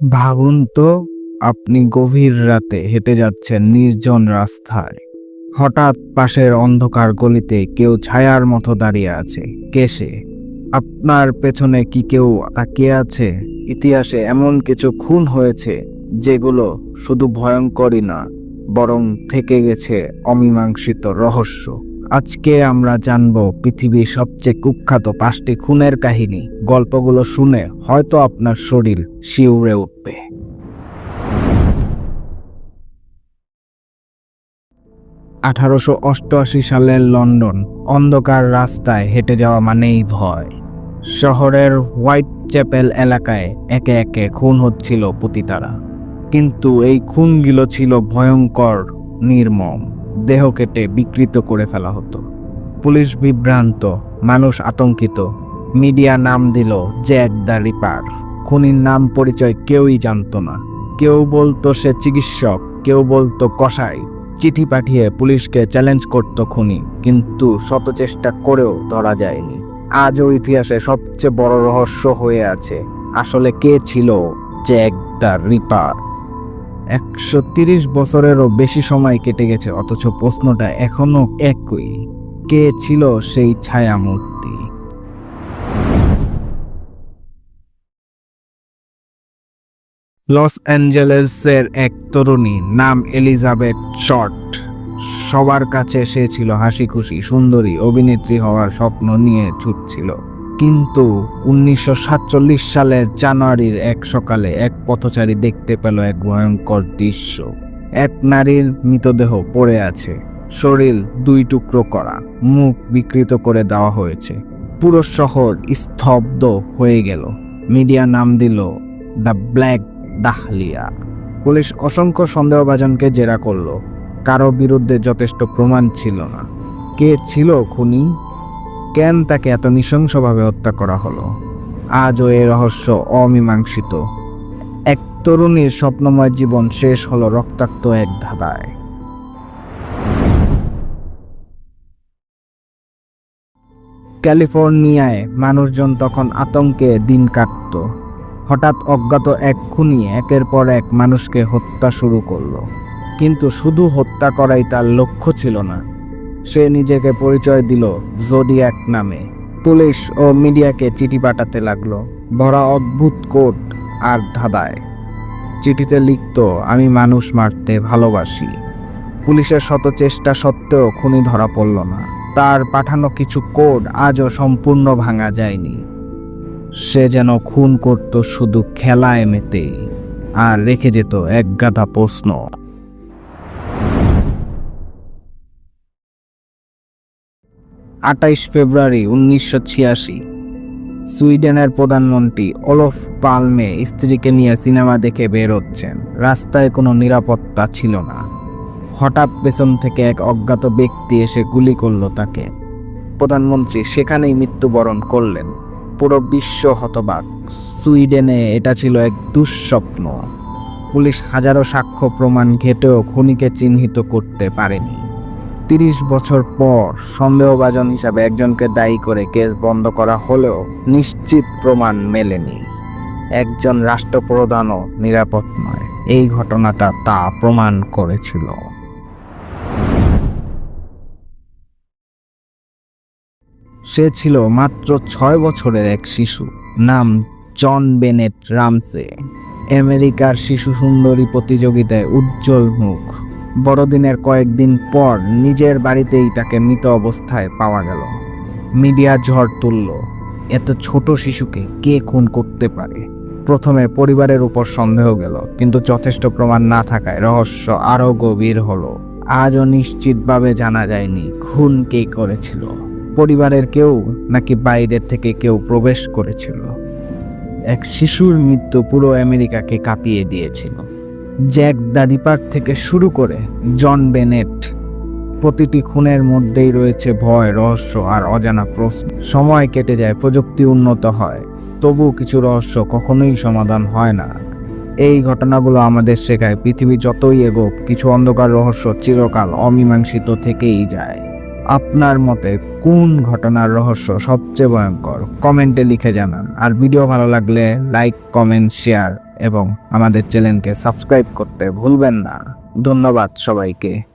ভাবুন তো, আপনি গভীর রাতে হেঁটে যাচ্ছেন নির্জন রাস্তায়। হঠাৎ পাশের অন্ধকার গলিতে কেউ ছায়ার মতো দাঁড়িয়ে আছে। কে সে? আপনার পেছনে কি কেউ তাকিয়ে আছে? ইতিহাসে এমন কিছু খুন হয়েছে যেগুলো শুধু ভয়ঙ্করই না, বরং থেকে গেছে অমীমাংসিত রহস্য। আজকে আমরা জানব পৃথিবীর সবচেয়ে কুখ্যাত পাঁচটি খুনের কাহিনী। গল্পগুলো শুনে হয়তো আপনার শরীর শিউরে উঠবে। আঠারোশো অষ্টআশি সালের লন্ডন, অন্ধকার রাস্তায় হেঁটে যাওয়া মানেই ভয়। শহরের হোয়াইট চ্যাপেল এলাকায় একে একে খুন হচ্ছিল পতিতারা। কিন্তু এই খুনগুলো ছিল ভয়ঙ্কর, নির্মম। দেহ কেটে বিকৃত করে ফেলা হতো। পুলিশ বিভ্রান্ত, মানুষ আতঙ্কিত, মিডিয়া নাম দিল জ্যাক দ্য রিপার। খুনির নাম পরিচয় কেউই জানতো না। কেউ বলতো সে চিকিৎসক, কেউ বলতো কসাই। চিঠি পাঠিয়ে পুলিশকে চ্যালেঞ্জ করত খুনি, কিন্তু শত চেষ্টা করেও ধরা যায়নি। আজও ইতিহাসে সবচেয়ে বড় রহস্য হয়ে আছে, আসলে কে ছিল জ্যাক দ্য রিপার? একশো তিরিশ বছরেরও বেশি সময় কেটে গেছে, অথচ প্রশ্নটা এখনও একই। কে ছিল সেই ছায়ামূর্তি? লস অ্যাঞ্জেলেসের এক তরুণী নাম এলিজাবেথ শর্ট। সবার কাছে সে ছিল হাসি খুশি সুন্দরী, অভিনেত্রী হওয়ার স্বপ্ন নিয়ে ছুটছিল। কিন্তু উনিশশো সাতচল্লিশ সালের জানুয়ারির এক সকালে এক পথচারী দেখতে পেল এক ভয়ঙ্কর দৃশ্য। এক নারীর মৃতদেহ পড়ে আছে। শরীর দুই টুকরো করা। মুখ বিকৃত করে দেওয়া হয়েছে। পুরো শহর স্তব্ধ হয়ে গেল। মিডিয়া নাম দিল, দ্য ব্ল্যাক দাহলিয়া পুলিশ অসংখ্য সন্দেহভাজনকে জেরা করল। কারও বিরুদ্ধে যথেষ্ট প্রমাণ ছিল না। কে ছিল খুনি? কেন তাকে এত নৃশংসভাবে হত্যা করা হলো? আজও এই রহস্য অমীমাংসিত। এক তরুণীর স্বপ্নময় জীবন শেষ হলো রক্তাক্ত এক ধাঁধায়। ক্যালিফোর্নিয়ায় মানুষজন তখন আতঙ্কে দিন কাটত। হঠাৎ অজ্ঞাত এক খুনি একের পর এক মানুষকে হত্যা শুরু করল। কিন্তু শুধু হত্যা করাই তার লক্ষ্য ছিল না। সে নিজেকে পরিচয় দিল জোডিয়াক নামে। পুলিশ ও মিডিয়াকে চিঠি পাঠাতে লাগল। ভরা অদ্ভুত কোট আর ধাঁধায়। চিঠিতে লিখত, আমি মানুষ মারতে ভালোবাসি। পুলিশের শত চেষ্টা সত্ত্বেও খুনি ধরা পড়ল না। তার পাঠানো কিছু কোড আজও সম্পূর্ণ ভাঙা যায়নি। সে যেন খুন করত শুধু খেলায় মেতেই, আর রেখে যেত এক গাদা প্রশ্ন। আটাইশ ফেব্রুয়ারি উনিশশো ছিয়াশি। সুইডেনের প্রধানমন্ত্রী অলফ পালমে স্ত্রীকে নিয়ে সিনেমা দেখে বের হচ্ছেন। রাস্তায় কোনো নিরাপত্তা ছিল না। হঠাৎ পেছন থেকে এক অজ্ঞাত ব্যক্তি এসে গুলি করল তাকে। প্রধানমন্ত্রী সেখানেই মৃত্যুবরণ করলেন। পুরো বিশ্ব হতবাক। সুইডেনে এটা ছিল এক দুঃস্বপ্ন। পুলিশ হাজারো সাক্ষ্য প্রমাণ ঘেটেও খুনিকে চিহ্নিত করতে পারেনি। তিরিশ বছর পর সন্দেহভাজন হিসাবে একজনকে দায়ী করে কেস বন্ধ করা হলেও নিশ্চিত প্রমাণ মেলেনি। একজন রাষ্ট্রপ্রধানও নিরাপদ নয়। এই ঘটনাটা তা প্রমাণ করেছিল। সে ছিল মাত্র ছয় বছরের এক শিশু, নাম জন বেনেট রামসে। আমেরিকার শিশু সুন্দরী প্রতিযোগিতায় উজ্জ্বল মুখ। বড়দিনের কয়েকদিন পর নিজের বাড়িতেই তাকে মৃত অবস্থায় পাওয়া গেল। মিডিয়া ঝড় তুলল, এত ছোট শিশুকে কে খুন করতে পারে? প্রথমে পরিবারের উপর সন্দেহ গেল, কিন্তু যথেষ্ট প্রমাণ না থাকায় রহস্য আরও গভীর হলো। আজও নিশ্চিতভাবে জানা যায়নি খুন কে করেছিল। পরিবারের কেউ নাকি বাইরের থেকে কেউ প্রবেশ করেছিল। এক শিশুর মৃত্যু পুরো আমেরিকাকে কাঁপিয়ে দিয়েছিল। জ্যাক দ্য রিপার থেকে শুরু করে জন বেনেট। প্রতিটি খুনের মধ্যেই রয়েছে ভয়, রহস্য আর অজানা প্রশ্ন। সময় কেটে যায়, প্রযুক্তি উন্নত হয়। তবু কিছু রহস্য কখনোই সমাধান হয় না। এই ঘটনাগুলো আমাদের শেখায়, পৃথিবী যতই এগোক, কিছু অন্ধকার রহস্য চিরকাল অমীমাংসিত থেকেই যায়। আপনার মতে কোন ঘটনার রহস্য সবচেয়ে ভয়ঙ্কর? কমেন্টে লিখে জানান। আর ভিডিও ভালো লাগলে লাইক, কমেন্ট, শেয়ার। এবং আমাদের চ্যানেলকে সাবস্ক্রাইব করতে ভুলবেন না। ধন্যবাদ সবাইকে।